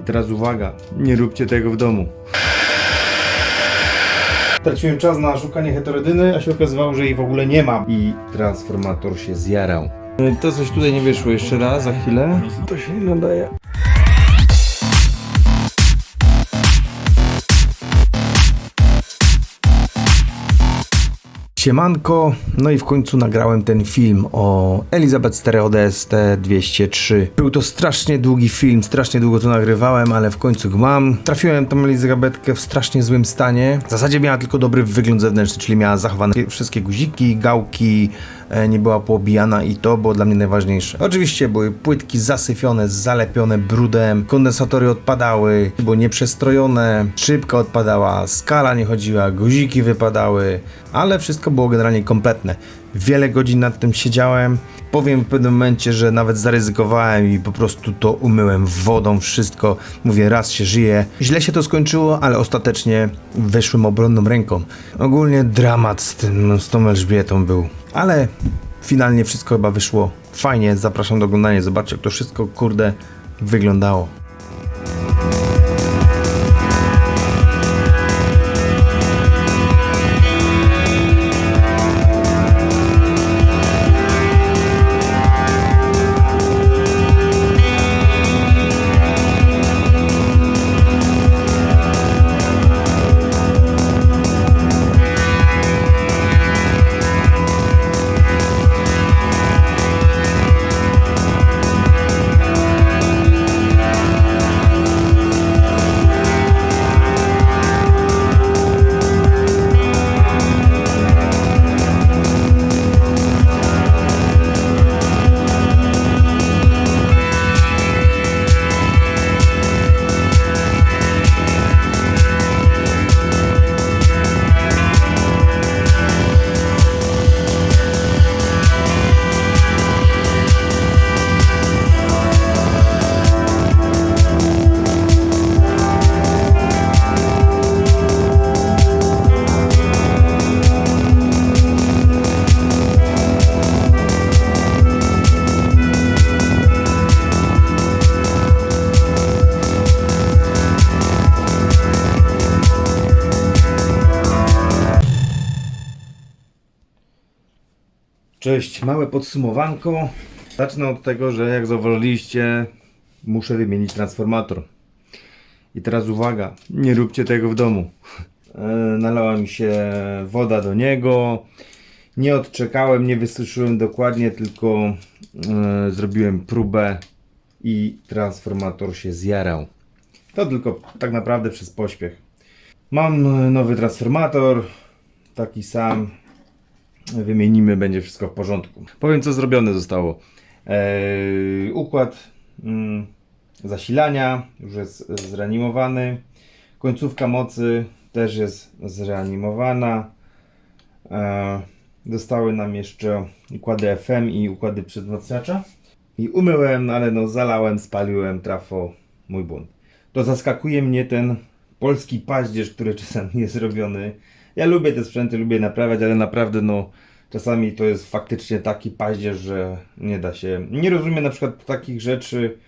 I teraz uwaga, nie róbcie tego w domu. Traciłem czas na szukanie heterodyny, a się okazywało, że jej w ogóle nie mam. I transformator się zjarał. To coś tutaj nie wyszło jeszcze raz, za chwilę. To się nie nadaje. Siemanko, no i w końcu nagrałem ten film o Elizabeth Stereo DST 203. Był to strasznie długi film, strasznie długo to nagrywałem, ale w końcu mam. Trafiłem tą Elizabetkę w strasznie złym stanie. W zasadzie miała tylko dobry wygląd zewnętrzny, czyli miała zachowane wszystkie guziki, gałki, nie była poobijana i to było dla mnie najważniejsze. Oczywiście były płytki zasyfione, zalepione brudem, kondensatory odpadały, było nieprzestrojone, szybka odpadała, skala nie chodziła, guziki wypadały, ale wszystko było generalnie kompletne. Wiele godzin nad tym siedziałem. Powiem w pewnym momencie, że nawet zaryzykowałem i po prostu to umyłem wodą, wszystko. Mówię, raz się żyje. Źle się to skończyło, ale ostatecznie weszłem obronną ręką. Ogólnie dramat z, tym, z tą Elżbietą był. Ale finalnie wszystko chyba wyszło fajnie. Zapraszam do oglądania. Zobaczcie, jak to wszystko, kurde, wyglądało. Cześć, małe podsumowanko. Zacznę od tego, że jak zauważyliście, muszę wymienić transformator. I teraz uwaga, nie róbcie tego w domu. E, Nalała mi się woda do niego. Nie odczekałem, nie wysuszyłem dokładnie, tylko e, zrobiłem próbę i transformator się zjarał. To tylko tak naprawdę przez pośpiech. Mam nowy transformator, taki sam, wymienimy, będzie wszystko w porządku. Powiem, co zrobione zostało. Eee, układ mm, zasilania już jest zreanimowany. Końcówka mocy też jest zreanimowana. Eee, zostały nam jeszcze układy FM i układy przedwzmacniacza. I umyłem, ale no zalałem, spaliłem, trafo, mój błąd. To zaskakuje mnie ten polski paździerz, który czasami jest robiony. Ja lubię te sprzęty, lubię naprawiać, ale naprawdę no czasami to jest faktycznie taki paździerz, że nie da się. Nie rozumiem na przykład takich rzeczy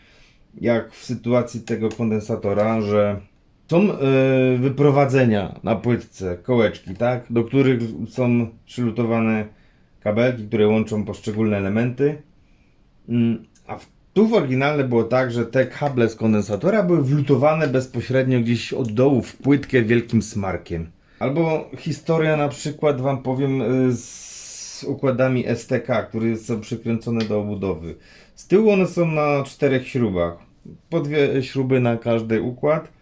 jak w sytuacji tego kondensatora, że są e, wyprowadzenia na płytce, kołeczki, tak, do których są przylutowane kabelki, które łączą poszczególne elementy. Mm, A w, tu w oryginalne było tak, że te kable z kondensatora były wlutowane bezpośrednio gdzieś od dołu w płytkę wielkim smarkiem. Albo historia na przykład wam powiem y, z układami STK, które są przykręcone do obudowy. Z tyłu one są na czterech śrubach. Po dwie śruby na każdy układ.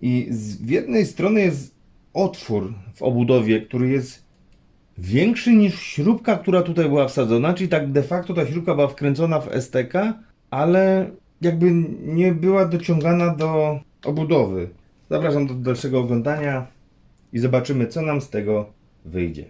I z jednej strony jest otwór w obudowie, który jest większy niż śrubka, która tutaj była wsadzona, czyli tak de facto ta śrubka była wkręcona w STK, ale jakby nie była dociągana do obudowy. Zapraszam do dalszego oglądania i zobaczymy, co nam z tego wyjdzie.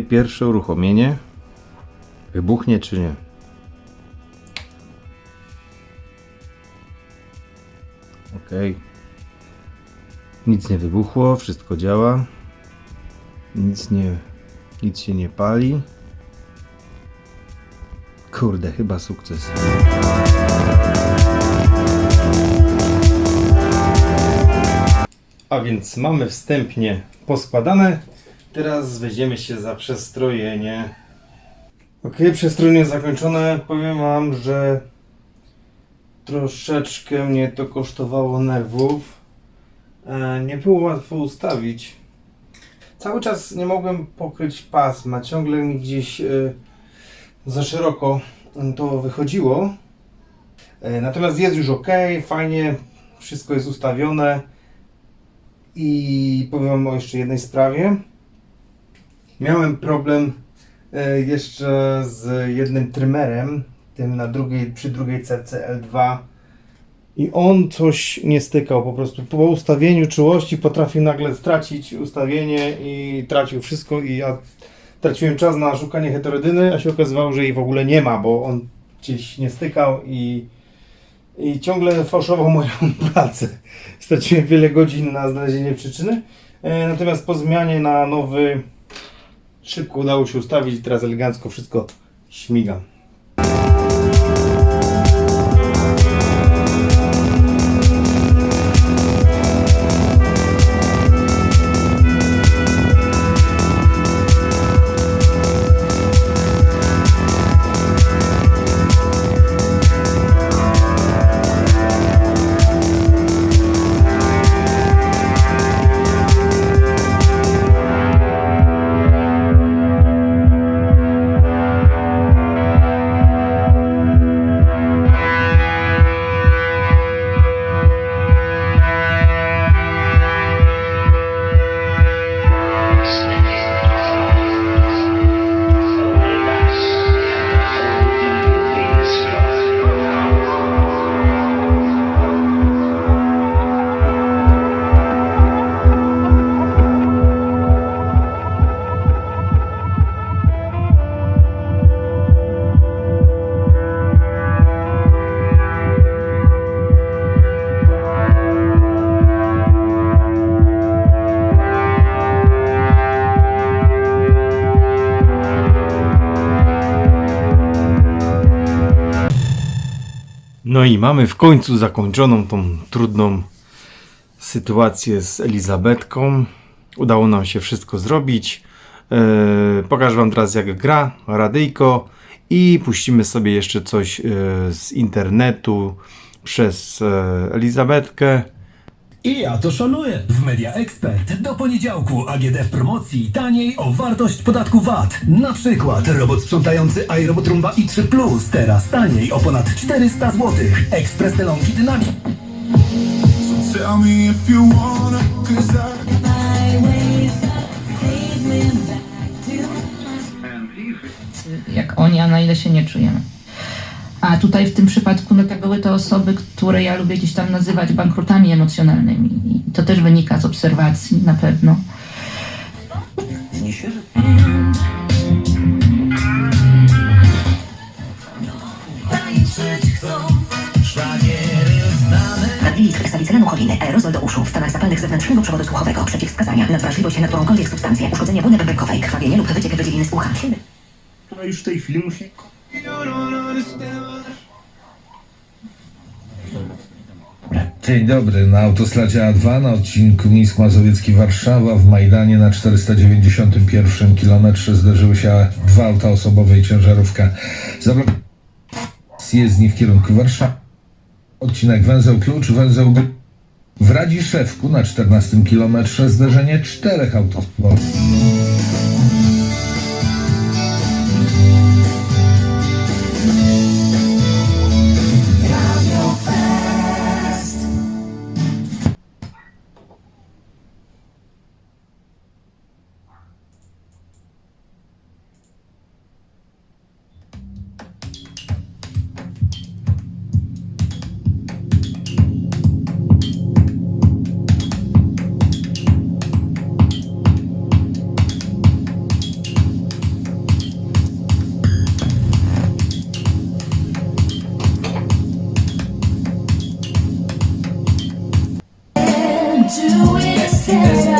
Pierwsze uruchomienie. Wybuchnie czy nie? Ok. Nic nie wybuchło, wszystko działa. Nic nie. Nic się nie pali. Kurde, chyba sukces. A więc mamy wstępnie poskładane. Teraz weźmiemy się za przestrojenie. Ok, przestrojenie zakończone. Powiem Wam, że troszeczkę mnie to kosztowało nerwów. E, Nie było łatwo ustawić. Cały czas nie mogłem pokryć pasma. Ciągle mi gdzieś e, za szeroko to wychodziło. E, Natomiast jest już ok, fajnie, wszystko jest ustawione. I powiem wam o jeszcze jednej sprawie. Miałem problem e, jeszcze z jednym trymerem, tym na drugiej, przy drugiej CCL2 i on coś nie stykał po prostu. Po ustawieniu czułości potrafił nagle stracić ustawienie i tracił wszystko i ja traciłem czas na szukanie heterodyny, a się okazywało, że jej w ogóle nie ma, bo on gdzieś nie stykał i, i ciągle fałszował moją pracę. Straciłem wiele godzin na znalezienie przyczyny, e, natomiast po zmianie na nowy szybko udało się ustawić teraz elegancko wszystko śmiga. No i mamy w końcu zakończoną tą trudną sytuację z Elizabetką. Udało nam się wszystko zrobić. Eee, pokażę Wam teraz jak gra radyjko i puścimy sobie jeszcze coś e, z internetu przez e, Elizabetkę. I ja to szanuję. W Media Expert do poniedziałku AGD w promocji taniej o wartość podatku VAT. Na przykład robot sprzątający iRobot Roomba i3 Plus teraz taniej o ponad 400 zł. Ekspres Delongi Dynamic. Jak oni, a na ile się nie czujemy. A tutaj w tym przypadku no to były to osoby, które ja lubię gdzieś tam nazywać bankrutami emocjonalnymi. I to też wynika z obserwacji na pewno. Radlilik salicylenu choliny, aerozol do uszu, w stanach zapalnych zewnętrznego przewodu słuchowego, przeciwwskazania, nadwrażliwość na którąkolwiek substancję, uszkodzenie błony bębenkowej, krwawienie lub wyciek wydzieliny z ucha. Silny No już w tej chwili musi Dzień dobry, na autostradzie A2 na odcinku Mińsk Mazowiecki Warszawa w Majdanie na 491 km zderzyły się dwa auta osobowe i ciężarówka. Zablok... z jezdni w kierunku Warszawy. Odcinek węzeł klucz, węzeł w Radziszewku na 14 km zderzenie czterech aut osobowych. tell